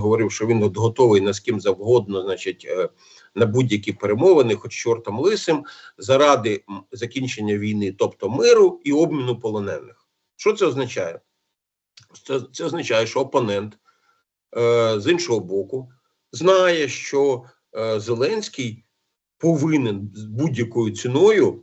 говорив, що він от готовий на з ким завгодно, значить, е, на будь-які перемовини, хоч чортом лисим, заради закінчення війни, тобто миру і обміну полонених. Що це означає? Це, це означає, що опонент е, з іншого боку знає, що е, Зеленський повинен з будь-якою ціною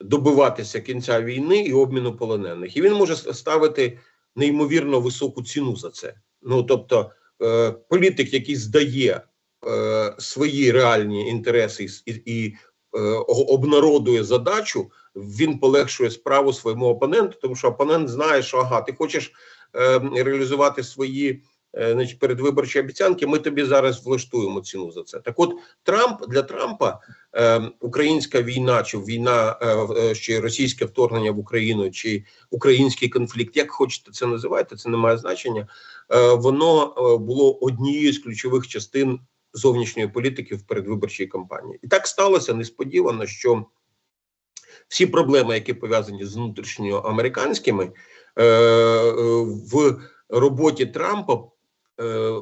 добиватися кінця війни і обміну полонених, і він може ставити неймовірно високу ціну за це. Ну тобто, е, політик, який здає е, свої реальні інтереси і, і, е, обнародує задачу, він полегшує справу своєму опоненту, тому що опонент знає, що ага, ти хочеш е, реалізувати свої значить, передвиборчі обіцянки. Ми тобі зараз влаштуємо ціну за це. Так, от Трамп для Трампа е, українська війна, чи війна е, е, чи російське вторгнення в Україну, чи український конфлікт, як хочете це називайте, це не має значення. Е, воно е, було однією з ключових частин зовнішньої політики в передвиборчій кампанії. І так сталося несподівано, що всі проблеми, які пов'язані з внутрішньоамериканськими, е, е, в роботі Трампа е,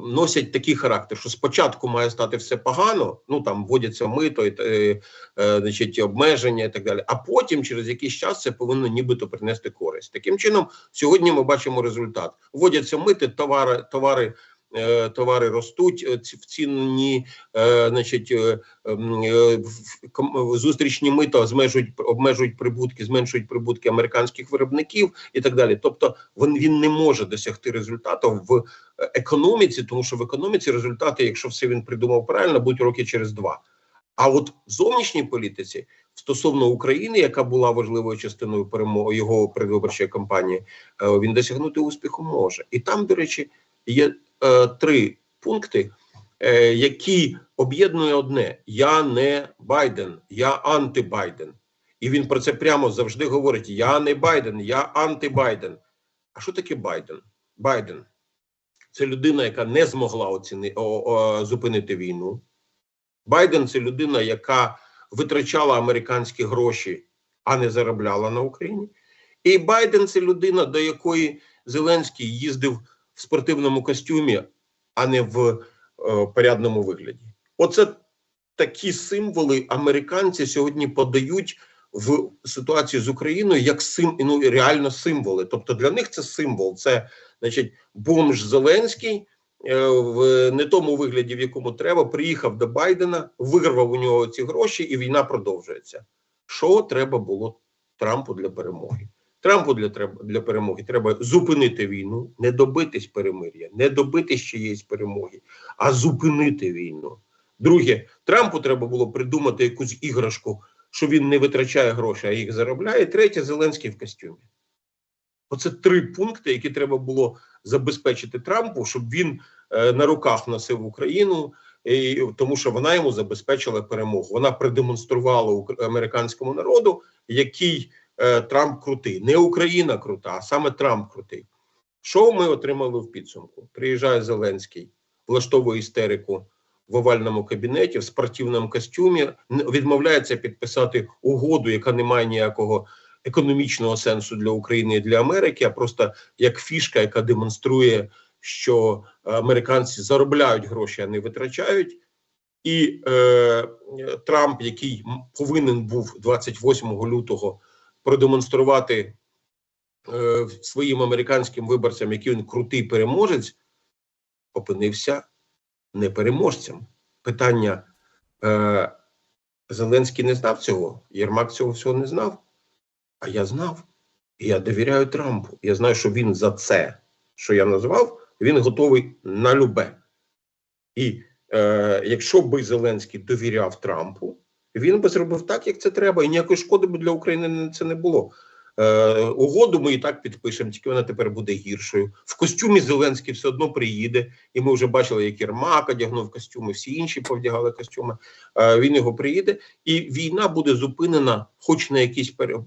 носять такий характер, що спочатку має стати все погано, ну там вводяться мито, і, е, е, значить, обмеження і так далі. А потім, через якийсь час, це повинно нібито принести користь. Таким чином, сьогодні ми бачимо результат: вводяться мити, товари, товари. Е, Товари ростуть е, в ціні, е, значить, зустрічні мито змежують обмежують прибутки, зменшують прибутки американських виробників і так далі. Тобто, він, він не може досягти результату в економіці, тому що в економіці результати, якщо все він придумав правильно, будуть роки через два. А от в зовнішній політиці стосовно України, яка була важливою частиною перемоги його передвиборчої кампанії, він досягнути успіху може. І там, до речі, є е, три пункти, е, які об'єднує одне: я не Байден, я анти-Байден. І він про це прямо завжди говорить: Я не Байден, я анти-Байден. А що таке Байден? Байден це людина, яка не змогла оціни, о, о, зупинити війну. Байден це людина, яка витрачала американські гроші, а не заробляла на Україні. І Байден це людина, до якої Зеленський їздив в спортивному костюмі, а не в е, порядному вигляді. Оце такі символи американці сьогодні подають в ситуації з Україною як сим, ну, реально символи. Тобто для них це символ, це значить бомж Зеленський е, в не тому вигляді, в якому треба, приїхав до Байдена, вирвав у нього ці гроші, і війна продовжується. Що треба було Трампу для перемоги? Трампу для треба для перемоги треба зупинити війну, не добитись перемир'я, не добитись чиєїсь перемоги, а зупинити війну. Друге, Трампу треба було придумати якусь іграшку, що він не витрачає гроші, а їх заробляє. Третє, Зеленський в костюмі. Оце три пункти, які треба було забезпечити Трампу, щоб він е, на руках носив Україну, і, тому що вона йому забезпечила перемогу. Вона продемонструвала американському народу, який Трамп крутий. Не Україна крута, а саме Трамп крутий. Що ми отримали в підсумку? Приїжджає Зеленський, влаштовує істерику в овальному кабінеті в спортивному костюмі, відмовляється підписати угоду, яка не має ніякого економічного сенсу для України і для Америки, а просто як фішка, яка демонструє, що американці заробляють гроші, а не витрачають. І е, е, Трамп, який повинен був 28 лютого продемонструвати е, своїм американським виборцям, який він крутий переможець, опинився не переможцем. Питання е, Зеленський не знав цього, Єрмак цього всього не знав. А я знав. Я довіряю Трампу. Я знаю, що він за це, що я назвав, він готовий на любе. І е, якщо би Зеленський довіряв Трампу, він би зробив так, як це треба, і ніякої шкоди б для України це не було. Е, угоду ми і так підпишемо, тільки вона тепер буде гіршою. В костюмі Зеленський все одно приїде, і ми вже бачили, як Єрмак одягнув костюми, всі інші повдягали костюми. Е, він його приїде, і війна буде зупинена, хоч на якийсь пере,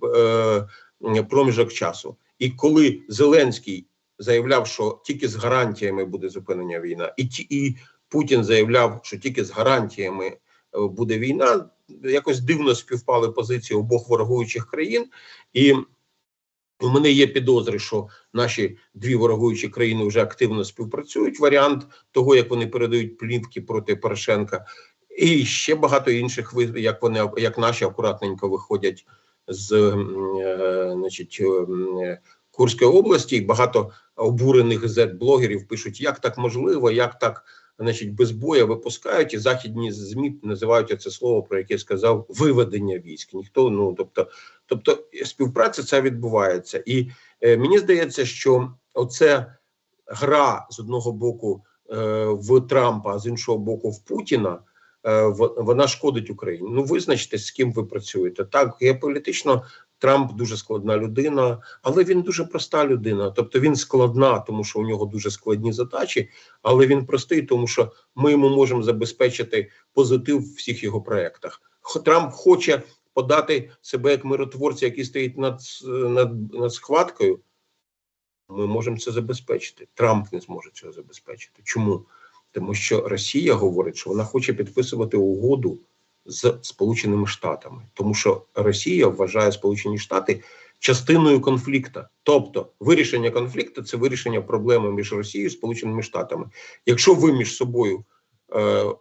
е, проміжок часу. І коли Зеленський заявляв, що тільки з гарантіями буде зупинення війна, і і Путін заявляв, що тільки з гарантіями буде війна. Якось дивно співпали позиції обох ворогуючих країн, і У мене є підозри, що наші дві ворогуючі країни вже активно співпрацюють. Варіант того, як вони передають плівки проти Порошенка, і ще багато інших як вони як наші акуратненько виходять з е, значить, е, Курської області. І багато обурених зет-блогерів пишуть, як так можливо, як так значить, без боя випускають, і західні змі називають це слово, про яке я сказав, виведення військ. Ніхто ну тобто, тобто співпраця ця відбувається, і е, мені здається, що оце гра з одного боку е, в Трампа, з іншого боку, в Путіна. е, Вона шкодить Україні. Ну визначте, з ким ви працюєте. Так, геополітично Трамп дуже складна людина, але він дуже проста людина. Тобто він складна, тому що у нього дуже складні задачі, але він простий, тому що ми йому можемо забезпечити позитив в всіх його проєктах. Трамп хоче подати себе як миротворця, який стоїть над, над, над схваткою. Ми можемо це забезпечити. Трамп не зможе цього забезпечити. Чому? Тому що Росія говорить, що вона хоче підписувати угоду з Сполученими Штатами, тому що Росія вважає Сполучені Штати частиною конфлікту. Тобто, вирішення конфлікту це вирішення проблеми між Росією і Сполученими Штатами. Якщо ви між собою е, е,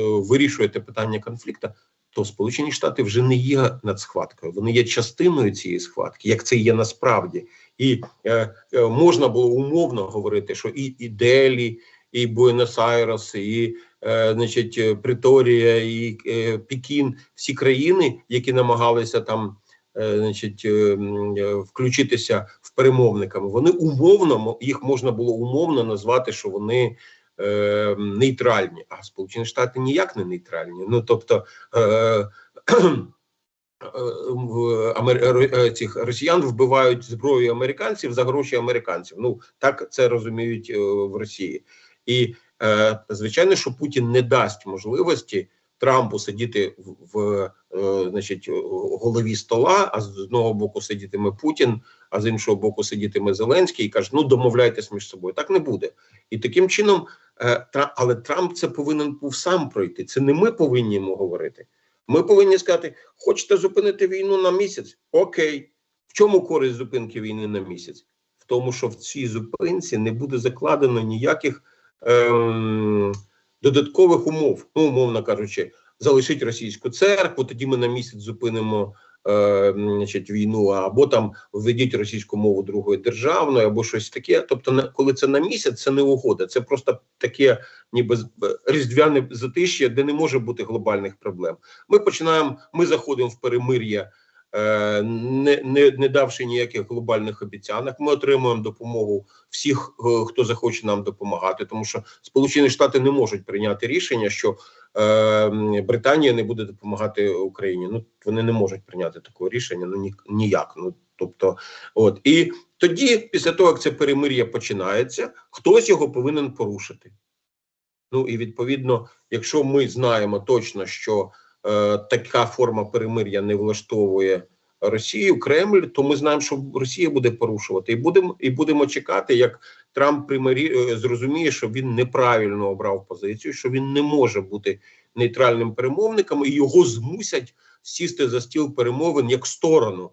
вирішуєте питання конфлікту, то Сполучені Штати вже не є над схваткою, вони є частиною цієї схватки, як це є насправді. І е, е, можна було умовно говорити, що і, і Делі, і Буенос-Айрес, і е, значить, Приторія, і е, Пекін, всі країни, які намагалися там е, значить, е, е, включитися в перемовниками, вони умовно їх можна було умовно назвати, що вони е, нейтральні. А Сполучені Штати ніяк не нейтральні. Ну тобто. Е, цих росіян вбивають зброю американців за гроші американців. Ну так це розуміють в Росії, і е, звичайно, що Путін не дасть можливості Трампу сидіти в, в е, значить голові стола. А з одного боку сидітиме Путін, а з іншого боку сидітиме Зеленський і каже: ну домовляйтесь між собою. Так не буде. І таким чином, е, але Трамп це повинен був сам пройти. Це не ми повинні йому говорити. Ми повинні сказати: хочете зупинити війну на місяць? Окей. В чому користь зупинки війни на місяць? В тому, що в цій зупинці не буде закладено ніяких ем, додаткових умов. Ну, умовно кажучи, залишить російську церкву, тоді ми на місяць зупинимо е, значить, війну, або там введіть російську мову другою державною, або щось таке. Тобто, на- коли це на місяць, це не угода, це просто таке, ніби е, різдвяне затиш'я, де не може бути глобальних проблем. Ми починаємо, ми заходимо в перемир'я, не, не, не давши ніяких глобальних обіцянок. Ми отримуємо допомогу всіх, е, хто захоче нам допомагати, тому що Сполучені Штати не можуть прийняти рішення, що е, Британія не буде допомагати Україні. Ну вони не можуть прийняти такого рішення. Ну ні, ніяк. Ну тобто, от і тоді, після того як це перемир'я починається, хтось його повинен порушити. Ну і відповідно, якщо ми знаємо точно, що е, така форма перемир'я не влаштовує Росію, Кремль, то ми знаємо, що Росія буде порушувати, і будемо і будемо чекати, як Трамп примирі е, зрозуміє, що він неправильно обрав позицію, що він не може бути нейтральним перемовником, і його змусять сісти за стіл перемовин як сторону.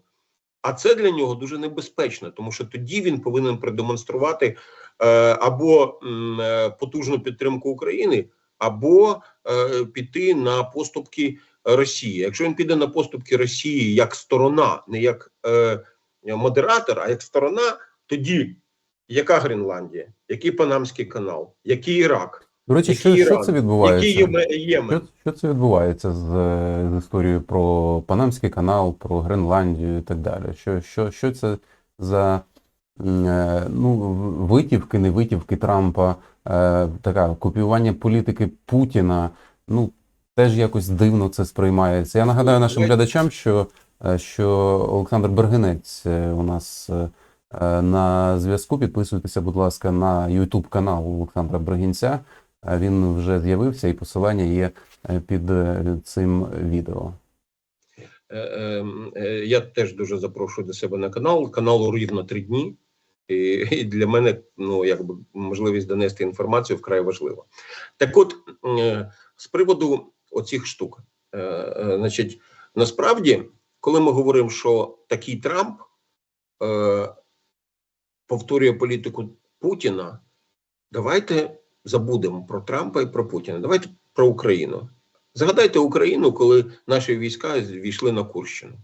А це для нього дуже небезпечно, тому що тоді він повинен продемонструвати е, або е, потужну підтримку України, або е, піти на поступки Росії. Якщо він піде на поступки Росії як сторона, не як е, модератор, а як сторона, тоді яка Гренландія, який Панамський канал, який Ірак, До речі, що, який що Іран, це відбувається? який Єме- Ємен. Що, що це відбувається з, е, з історією про Панамський канал, про Гренландію і так далі? Що, що, що це за е, ну, витівки, не витівки Трампа, така копіювання політики Путіна? Ну, теж якось дивно це сприймається. Я нагадаю нашим глядачам, що, е, що Олександр Бергенець е, у нас е, е, на зв'язку. Підписуйтеся, будь ласка, на YouTube канал Олександра Бригінця. Е, Він вже з'явився, і посилання є е, під е, цим відео. Е, е, е, Я теж дуже запрошую до себе на канал. Каналу рівно три дні. І, і для мене ну якби можливість донести інформацію вкрай важлива. Так, от е, з приводу оцих штук, е, е, значить, насправді, коли ми говоримо, що такий Трамп повторює політику Путіна, давайте забудемо про Трампа і про Путіна. Давайте про Україну. Згадайте Україну, коли наші війська війшли на Курщину.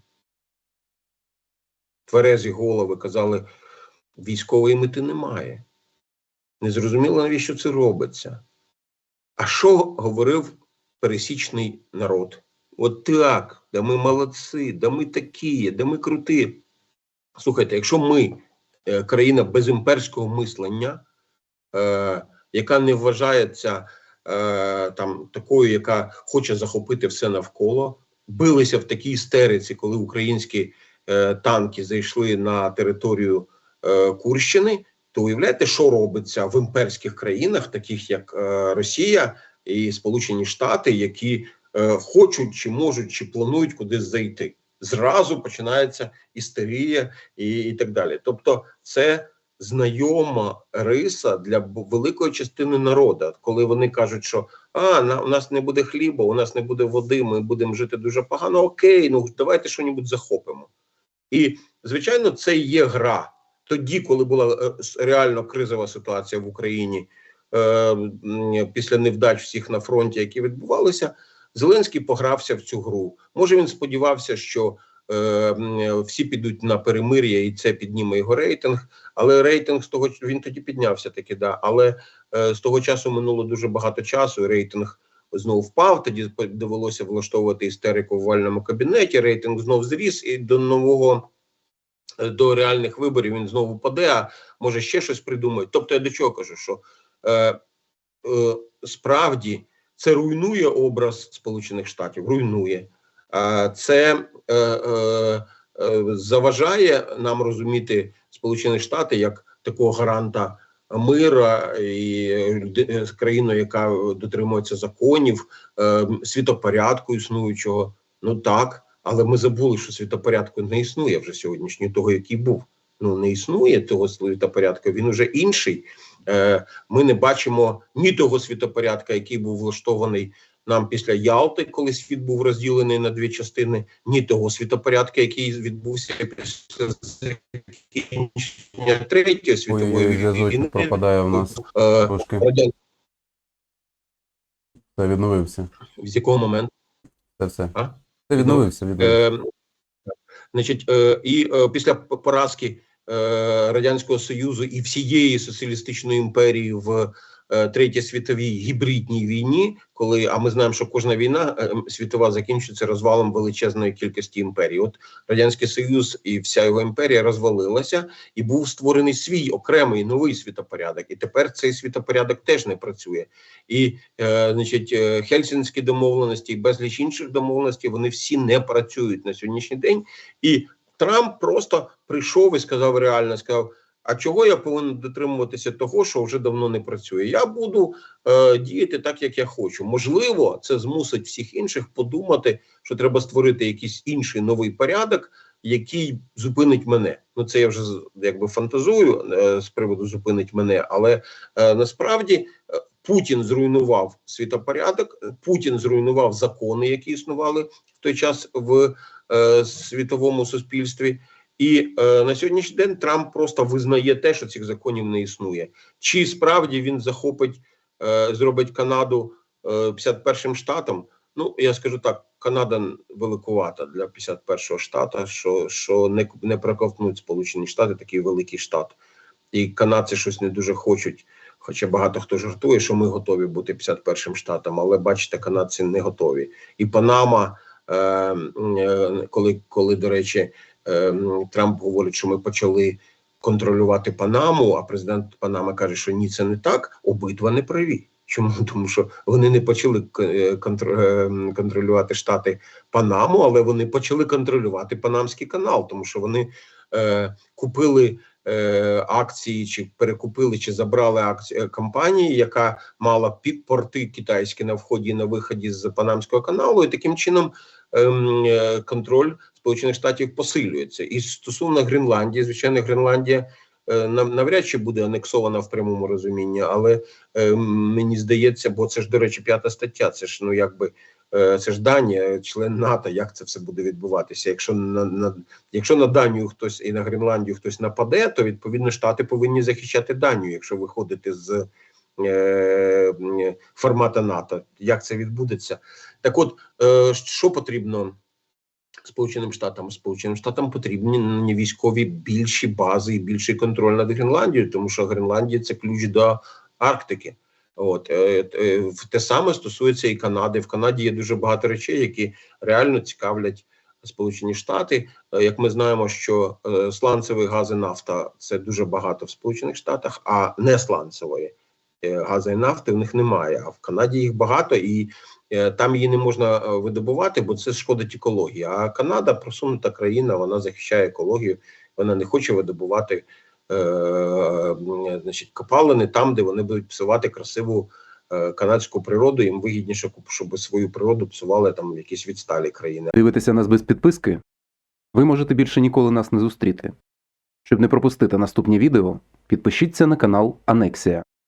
Тверезі голови казали, військової мети немає. Не зрозуміло, навіщо це робиться. А що говорив пересічний народ? От так, да ми молодці, да ми такі, да ми круті. Слухайте, якщо ми е, країна без імперського мислення, е, яка не вважається е, там такою, яка хоче захопити все навколо, билися в такій істериці, коли українські е, танки зайшли на територію Курщини, то уявляєте, що робиться в імперських країнах, таких як е, Росія і Сполучені Штати, які е, хочуть чи можуть, чи планують кудись зайти. Зразу починається істерія і, і так далі. Тобто, це знайома риса для великої частини народу, коли вони кажуть, що а на у нас не буде хліба, у нас не буде води, ми будемо жити дуже погано. Окей, ну давайте щось захопимо. І звичайно, це є гра. Тоді, коли була е, реально кризова ситуація в Україні е, після невдач всіх на фронті, які відбувалися, Зеленський погрався в цю гру. Може, він сподівався, що е, всі підуть на перемир'я, і це підніме його рейтинг. Але рейтинг з того він тоді піднявся таки, да. Але з того часу минуло дуже багато часу. Рейтинг знову впав. Тоді довелося влаштовувати істерику в вальному кабінеті. Рейтинг знов зріс, і до нового до реальних виборів він знову паде. А може ще щось придумають. Тобто, я до чого кажу, що е, е, справді це руйнує образ Сполучених Штатів, руйнує. Це е, е, е, заважає нам розуміти Сполучені Штати як такого гаранта мира і е, е, країну, яка дотримується законів, е, світопорядку існуючого. Ну так, але ми забули, що світопорядку не існує вже сьогоднішнього, того, який був. Ну не існує того світопорядку, він уже інший. Е, Ми не бачимо ні того світопорядка, який був влаштований нам після Ялти, коли світ був розділений на дві частини, ні того світопорядка, який відбувся після закінчення третьої світової війни. пропадає у нас Е, трошки. Радян- відновився. З якого моменту? Це все. А? Це відновився, відновився. Е, значить, е, і е, після поразки е, Радянського Союзу і всієї соціалістичної імперії в Третій світовій гібридній війні, коли а ми знаємо, що кожна війна е, світова закінчується розвалом величезної кількості імперій. От Радянський Союз і вся його імперія розвалилася, і був створений свій окремий новий світопорядок. І тепер цей світопорядок теж не працює. І е, значить, е, Хельсінські домовленості і безліч інших домовленостей вони всі не працюють на сьогоднішній день. І Трамп просто прийшов і сказав реально: сказав: а чого я повинен дотримуватися того, що вже давно не працює? Я буду е, діяти так, як я хочу. Можливо, це змусить всіх інших подумати, що треба створити якийсь інший новий порядок, який зупинить мене. Ну це я вже якби фантазую е, з приводу зупинить мене, але е, насправді. е, Путін зруйнував світопорядок, Путін зруйнував закони, які існували в той час в е, світовому суспільстві. І е, на сьогоднішній день Трамп просто визнає те, що цих законів не існує. Чи справді він захопить, е, зробить Канаду е, 51-м штатом? Ну я скажу так: Канада великувата для 51-го штата, що, що не, не проковтнуть Сполучені Штати, такий великий штат. І канадці щось не дуже хочуть. Хоча багато хто жартує, що ми готові бути 51-м штатом, але бачите, канадці не готові. І Панама, е, е, коли, коли до речі, Трамп говорить, що ми почали контролювати Панаму, а президент Панами каже, що ні, це не так. Обидва не праві. Чому? Тому що вони не почали е, е, контролювати штати Панаму, але вони почали контролювати Панамський канал, тому що вони е, купили акції, чи перекупили, чи забрали акції е, компанії, яка мала пі- порти китайські на вході і на виході з Панамського каналу, і таким чином ем, е, контроль Сполучених Штатів посилюється. І стосовно Гренландії, звичайно, Гренландія е, навряд чи буде анексована в прямому розумінні, але е, мені здається, бо це ж, до речі, п'ята стаття. Це ж ну якби е, це ж Данія, член НАТО. Як це все буде відбуватися? Якщо на, на якщо на Данію хтось і на Гренландію хтось нападе, то відповідно Штати повинні захищати Данію, якщо виходити з е, м, формату НАТО. Як це відбудеться? Так, от е, що потрібно Сполученим Штатам? Сполученим Штатам потрібні військові більші бази і більший контроль над Гренландією, тому що Гренландія це ключ до Арктики. От е, е, те саме стосується і Канади. В Канаді є дуже багато речей, які реально цікавлять Сполучені Штати. Е, Як ми знаємо, що сланцевий газ і нафта це дуже багато в Сполучених Штатах, а не сланцевої газу і нафти в них немає. А в Канаді їх багато і там її не можна видобувати, бо це шкодить екології. А Канада просунута країна, вона захищає екологію, вона не хоче видобувати значить, копалини там, де вони будуть псувати красиву е, канадську природу. Їм вигідніше, щоб свою природу псували там якісь відсталі країни. Дивитися нас без підписки? Ви можете більше ніколи нас не зустріти. Щоб не пропустити наступні відео, підпишіться на канал Анексія.